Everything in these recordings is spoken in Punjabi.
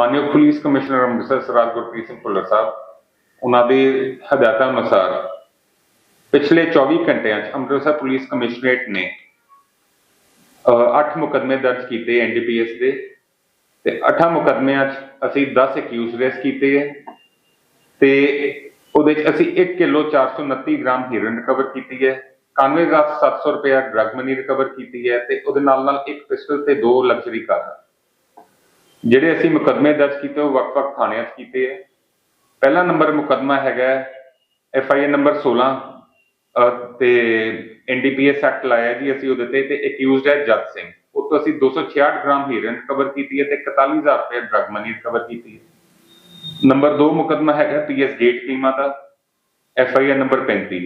ਮਾਨਯੋਗ ਪੁਲਿਸ ਕਮਿਸ਼ਨਰ ਅੰਮ੍ਰਿਤਸਰ ਸਰਦਾਰ ਗੁਰਪ੍ਰੀਤ ਸਿੰਘ ਭੁੱਲਰ ਸਾਹਿਬ, ਉਹਨਾਂ ਦੇ ਹਦਾਇਤਾਂ ਅਨੁਸਾਰ ਪਿਛਲੇ 24 ਘੰਟਿਆਂ 'ਚ ਅੰਮ੍ਰਿਤਸਰ ਪੁਲਿਸ ਕਮਿਸ਼ਨਰੇਟ ਨੇ 8 ਮੁਕਦਮੇ ਦਰਜ ਕੀਤੇ ਐਨਡੀਪੀਐਸ ਦੇ ਤੇ 8 ਮੁਕਦਮਿਆਂ 'ਚ ਅਸੀਂ 10 ਅਕਿਊਜ਼ ਰੈਸਟ ਕੀਤੇ ਹੈ ਤੇ ਉਹਦੇ 'ਚ ਅਸੀਂ 1 ਕਿਲੋ 429 ਗ੍ਰਾਮ ਹੀਰੋਇਨ ਰਿਕਵਰ ਕੀਤੀ ਹੈ 91700 ਰੁਪਇਆ ਡਰਗ ਮਨੀ ਰਿਕਵਰ ਕੀਤੀ ਹੈ ਤੇ ਉਹਦੇ ਨਾਲ ਨਾਲ ਇੱਕ ਪਿਸਟਲ ਤੇ ਦੋ ਲਗਜ਼ਰੀ ਕਾਰ ਜਿਹੜੇ ਅਸੀਂ ਮੁਕਦਮੇ ਦਰਜ ਕੀਤੇ ਉਹ ਵੱਖ-ਵੱਖ ਥਾਣਿਆਂ 'ਚ ਕੀਤੇ ਹੈ ਪਹਿਲਾ ਨੰਬਰ ਮੁਕਦਮਾ ਹੈਗਾ ਐਫ ਆਈ ਆਰ ਨੰਬਰ 16 ਅਹ, ਤੇ ਐਨਡੀਪੀਐਸ ਐਕਟ ਲਾਇਆ ਜੀ ਅਸੀਂ ਉਹਦੇ ਤੇ ਤੇ ਅਕਿਊਜ਼ਡ ਹੈ ਜੱਜ ਸਿੰਘ। ਉਹ ਤੋਂ ਅਸੀਂ 266 ਗ੍ਰਾਮ ਹੀਰੋਇਨ ਰਿਕਵਰ ਕੀਤੀ ਹੈ ਤੇ 41000 ਰੁਪਏ ਡਰਗ ਮਨੀ ਰਿਕਵਰ ਕੀਤੀ ਹੈ। ਨੰਬਰ 2 ਮੁਕਦਮਾ ਹੈਗਾ ਪੀਐਸ ਗੇਟ ਟੀਮਾਂ ਦਾ ਐਫ ਆਈ ਆਰ ਨੰਬਰ 35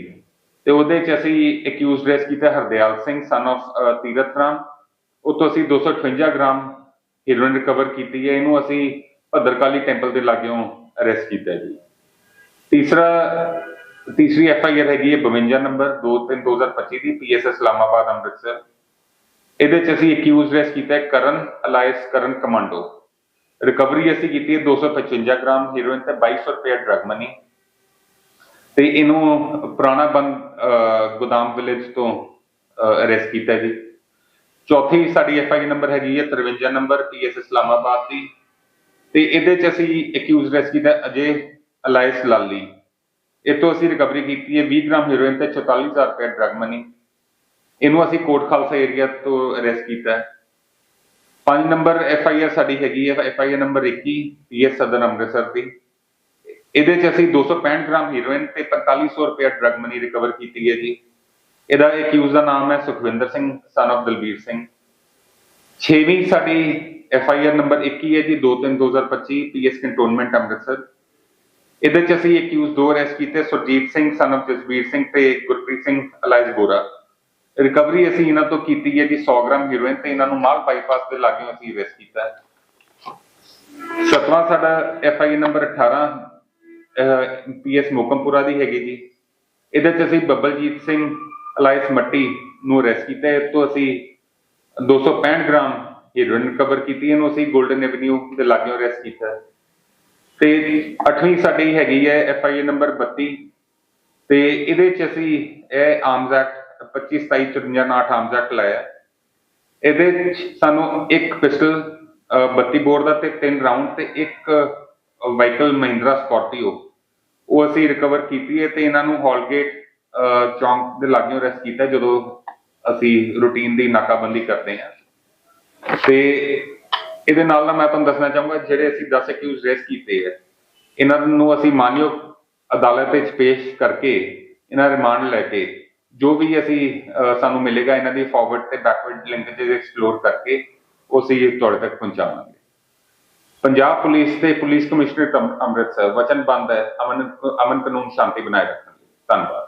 ਤੇ ਉਹਦੇ ਚ ਅਸੀਂ ਅਕਿਊਜ਼ਡ ਰੈਸ ਕੀਤਾ ਹਰਦਿਆਲ ਸਿੰਘ ਸਨ of ਤੀਰਥ ਰਾਮ। ਉਹ ਤੋਂ ਅਸੀਂ 258 ਗ੍ਰਾਮ ਹੀਰੋਇਨ ਰਿਕਵਰ ਕੀਤੀ ਹੈ, ਇਹਨੂੰ ਅਸੀਂ ਭੱਦਰਕਾਲੀ ਟੈਂਪਲ ਦੇ ਲਾਗਿਓਂ ਅਰੈਸਟ ਕੀਤਾ ਜੀ। ਤੀਸਰਾ, ਤੀਸਰੀ ਐਫ ਆਈ ਆਰ ਹੈਗੀ ਹੈ 52 ਨੰਬਰ 2/3/2025 ਦੀ ਪੀਐਸ ਇਸਲਾਮਾਬਾਦ, ਅੰਮ੍ਰਿਤਸਰ। ਇਹਦੇ ਚ ਅਸੀਂ ਅਕਿਊਜ਼ ਰੈਸ ਕੀਤਾ ਹੈ ਕਰਨ ਅਲਾਇਸ ਕਰਨ ਕਮਾਂਡੋ। ਰਿਕਵਰੀ ਅਸੀਂ ਕੀਤੀ ਹੈ 255 ਗ੍ਰਾਮ ਹੀਰੋਇਨ ਤੇ 2200 ਰੁਪਏ ਡਰਗ ਮਨੀ ਤੇ ਇਹਨੂੰ ਪੁਰਾਣਾ ਬੰਦ ਗੋਦਾਮ ਵਿਲੇਜ ਤੋਂ ਅਰੈਸਟ ਕੀਤਾ ਜੀ। ਚੌਥੀ ਸਾਡੀ ਐਫ ਆਈ ਨੰਬਰ ਹੈਗੀ ਹੈ 53 ਨੰਬਰ ਪੀਐਸ ਇਸਲਾਮਾਬਾਦ ਦੀ। ਤੇ ਇਹਦੇ ਚ ਅਸੀਂ ਅਕਿਊਜ਼ ਰੈਸਟ ਕੀਤਾ ਅਜੇ ਅਲਾਇਸ ਲਾਲੀ। ਇਹ ਤੋਂ ਅਸੀਂ ਰਿਕਵਰੀ ਕੀਤੀ ਹੈ 20 ਗ੍ਰਾਮ ਹੀਰੋਇਨ ਤੇ 44000 ਰੁਪਏ ਡਰਗ ਮਨੀ ਇਹਨੂੰ ਅਸੀਂ ਕੋਟ ਖਾਲਸਾ ਏਰੀਆ ਤੋਂ ਅਰੈਸਟ ਕੀਤਾ ਹੈ। ਪੰਜ ਨੰਬਰ ਐਫ ਆਈ ਆਰ ਸਾਡੀ ਹੈਗੀ ਹੈ F I R number 21 PS Sadar Amritsar ਦੀ। ਇਹਦੇ ਚ ਅਸੀਂ 265 ਗ੍ਰਾਮ ਹੀਰੋਇਨ ਤੇ 4500 ਰੁਪਏ ਡਰਗ ਮਨੀ ਰਿਕਵਰ ਕੀਤੀ ਹੈ ਜੀ। ਇਹਦਾ ਅਕਿਊਜ਼ ਦਾ ਨਾਮ ਹੈ ਸੁਖਵਿੰਦਰ ਸਿੰਘ ਸਨ of ਦਲਬੀਰ ਸਿੰਘ। ਛੇਵੀਂ ਸਾਡੀ ਐਫ ਆਈ ਆਰ ਨੰਬਰ 21 ਹੈ ਜੀ 2-3-2025 ਪੀਐਸ ਕੰਟੋਨਮੈਂਟ ਅੰਮ੍ਰਿਤਸਰ। ਇਹਦੇ ਚ ਅਸੀਂ ਅਕਿਊਜ਼ ਦੋ ਅਰੈਸਟ ਕੀਤੇ, ਸੁਰਜੀਤ ਸਿੰਘ ਸਨ of ਜਸਬੀਰ ਸਿੰਘ ਤੇ ਗੁਰਪ੍ਰੀਤ ਸਿੰਘ, ਅਲਾਇਜ ਗੋਰਾ ਰਿਕਵਰੀ ਅਸੀਂ ਇਹਨਾਂ ਤੋਂ ਕੀਤੀ ਹੈ ਜੀ 100 ਗ੍ਰਾਮ ਹੀਰੋਇਨ ਤੇ ਇਹਨਾਂ ਨੂੰ ਮਾਲ ਬਾਈਪਾਸ ਦੇ ਲਾਗੇ ਅਸੀਂ ਅਰੈਸਟ ਕੀਤਾ ਹੈ। ਸਤਵਾਂ ਸਾਡਾ F I number 18 PS Mokampura ਦੀ ਹੈਗੀ ਜੀ। ਇਹਦੇ ਚ ਅਸੀਂ ਬੱਬਲਜੀਤ ਸਿੰਘ ਅਲਾਇਸ ਮੱਟੀ ਨੂੰ ਅਰੈਸਟ ਕੀਤਾ ਹੈ। ਤੋਂ ਅਸੀਂ 265 ਗ੍ਰਾਮ ਹੀਰੋਇਨ ਰਿਕਵਰ ਕੀਤੀ, ਇਹਨੂੰ ਅਸੀਂ 골ਡਨ ਐਵਨਿਊ ਦੇ ਲਾਗਿਓਂ ਅਰੈਸਟ ਕੀਤਾ ਤੇ ਅੱਠਵੀਂ ਸਾਡੀ ਹੈਗੀ ਹੈ ਐਫ ਆਈ ਨੰਬਰ 32 ਤੇ ਇਹਦੇ ਚ ਅਸੀਂ ਇਹ ਆਰਮਸ ਐਕਟ 25 27 54 59 ਆਰਮਸ ਐਕਟ ਲਾਇਆ ਇਹਦੇ ਵਿੱਚ ਸਾਨੂੰ ਇੱਕ ਪਿਸਟਲ 32 ਬੋਰ ਦਾ ਤੇ ਤਿੰਨ ਰਾਉਂਡ ਤੇ ਇੱਕ ਵਾਹੀਕਲ ਮਹਿੰਦਰਾ ਸਕਾਰਪੀਓ ਉਹ ਅਸੀਂ ਰਿਕਵਰ ਕੀਤੀ ਹੈ ਤੇ ਇਹਨਾਂ ਨੂੰ ਹਾਲਗੇਟ ਚੌਂਕ ਦੇ ਲਾਗਿਓਂ ਅਰੈਸਟ ਕੀਤਾ ਜਦੋਂ ਅਸੀਂ ਰੂਟੀਨ ਦੀ ਨਾਕਾਬੰਦੀ ਕਰਦੇ ਹਾਂ। ਤੇ ਇਹਦੇ ਨਾਲ ਨਾਲ ਮੈਂ ਤੁਹਾਨੂੰ ਦੱਸਣਾ ਚਾਹੂੰਗਾ, ਜਿਹੜੇ ਅਸੀਂ 10 ਅਕਿਊਜ਼ ਰੈਸਟ ਕੀਤੇ ਹੈ ਇਹਨਾਂ ਨੂੰ ਅਸੀਂ ਮਾਨਯੋਗ ਅਦਾਲਤ ਵਿੱਚ ਪੇਸ਼ ਕਰਕੇ ਇਹਨਾਂ ਰਿਮਾਂਡ ਲੈ ਕੇ ਜੋ ਵੀ ਅਸੀਂ ਸਾਨੂੰ ਮਿਲੇਗਾ, ਇਹਨਾਂ ਦੀ ਫਾਰਵਰਡ ਤੇ ਬੈਕਵਰਡ ਲਿੰਕੇजेस ਐਕਸਪਲੋਰ ਕਰਕੇ ਉਹ ਅਸੀਂ ਤੁਹਾਡੇ ਤੱਕ ਪਹੁੰਚਾਵਾਂਗੇ। ਪੰਜਾਬ ਪੁਲਿਸ ਤੇ ਪੁਲਿਸ ਕਮਿਸ਼ਨਰ ਅੰਮ੍ਰਿਤਸਰ ਵਚਨਬੰਦ ਹੈ, ਅਮਨ ਅਮਨ ਕਾਨੂੰਨ ਸ਼ਾਂਤੀ ਬਣਾਏ ਰੱਖਣ ਲਈ। ਧੰਨਵਾਦ।